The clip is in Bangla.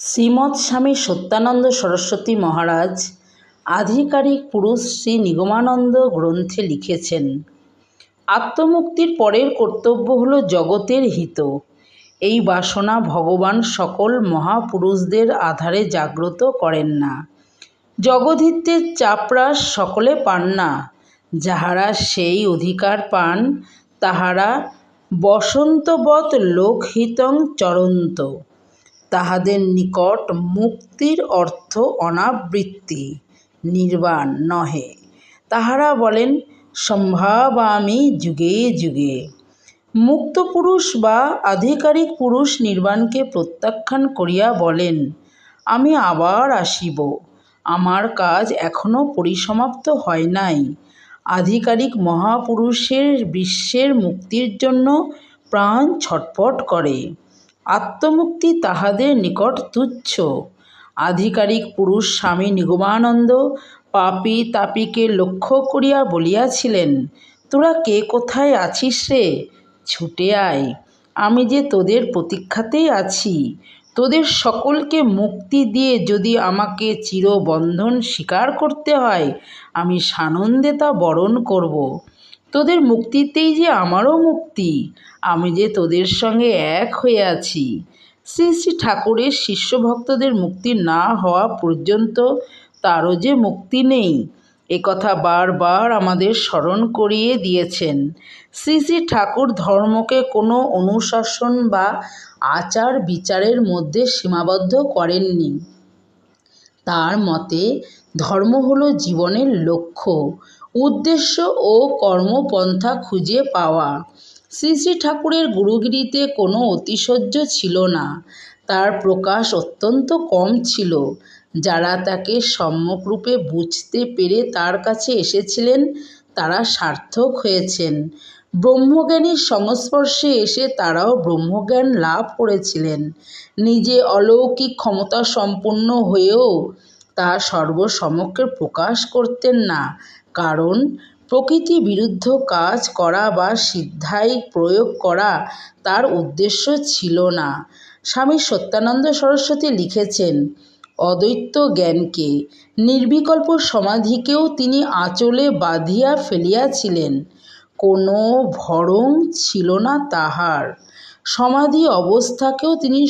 শ্রীমৎ স্বামী সত্যানন্দ সরস্বতী মহারাজ, আধিকারিক পুরুষ শ্রী নিগমানন্দ গ্রন্থে লিখেছেন, আত্মমুক্তির পরের কর্তব্য হল জগতের হিত। এই বাসনা ভগবান সকল মহাপুরুষদের আধারে জাগ্রত করেন না। জগদ্হিতের চাপরাস সকলে পান না, যাহারা সেই অধিকার পান, তাহারা বসন্তবৎ লোকহিতং চরন্ত। তাহাদের নিকট মুক্তির অর্থ অনাবৃত্তি, নির্বাণ নহে। তাহারা বলেন, সম্ভাবামি যুগে যুগে। মুক্ত পুরুষ বা আধিকারিক পুরুষ নির্বাণকে প্রত্যাখ্যান করিয়া বলেন, আমি আবার আসিব। আমার কাজ এখনও পরিসমাপ্ত হয় নাই। আধিকারিক মহাপুরুষের বিশ্বের মুক্তির জন্য প্রাণ ছটফট করে। আত্মমুক্তি তাহাদের নিকট তুচ্ছ। আধিকারিক পুরুষ স্বামী নিগমানন্দ পাপী তাপীকে লক্ষ্য করিয়া বলিয়াছিলেন, তোরা কে? কোথায় আছিস রে? ছুটে আয়। আমি যে তোদের প্রতীক্ষাতেই আছি। তোদের সকলকে মুক্তি দিয়ে যদি আমাকে চিরবন্ধন স্বীকার করতে হয়, আমি সানন্দে তা বরণ করব। তোদের মুক্তিতেই যে আমারও মুক্তি, আমি যে তোদের সঙ্গে এক হয়ে আছি। শ্রী শ্রী ঠাকুরের শিষ্যভক্তদের মুক্তি না হওয়া পর্যন্ত তারও যে মুক্তি নেই একথা বারবার আমাদের স্মরণ করিয়ে দিয়েছেন। শ্রী শ্রী ঠাকুর ধর্মকে কোনো অনুশাসন বা আচার বিচারের মধ্যে সীমাবদ্ধ করেননি। তার মতে, ধর্ম হলো জীবনের লক্ষ্য। উদ্দেশ্য ও কর্মপন্থা খুঁজে পাওয়া। শ্রী শ্রী ঠাকুরের গুরুগিরিতে কোনো অতিশয্য ছিল না। তার প্রকাশ অত্যন্ত কম ছিল। যারা তাকে সম্যকরূপে বুঝতে পেরে তার কাছে এসেছিলেন, তারা সার্থক হয়েছেন। ব্রহ্মজ্ঞানীর সংস্পর্শে এসে তারাও ব্রহ্মজ্ঞান লাভ করেছিলেন। নিজে অলৌকিক ক্ষমতা সম্পন্ন হয়েও তা সর্বসমক্ষে প্রকাশ করতেন না। কারণ প্রকৃতি বিরুদ্ধ কাজ করা বা সিদ্ধাই প্রয়োগ করা তার উদ্দেশ্য ছিল না। স্বামী সত্যানন্দ সরস্বতী লিখেছেন, অদ্বৈত জ্ঞানকে নির্বিকল্প সমাধিকেও তিনি আঁচলে বাঁধিয়া ফেলিয়াছিলেন। কোনো ভরং ছিল না তাহার। সমাধি অবস্থাকেও তিনি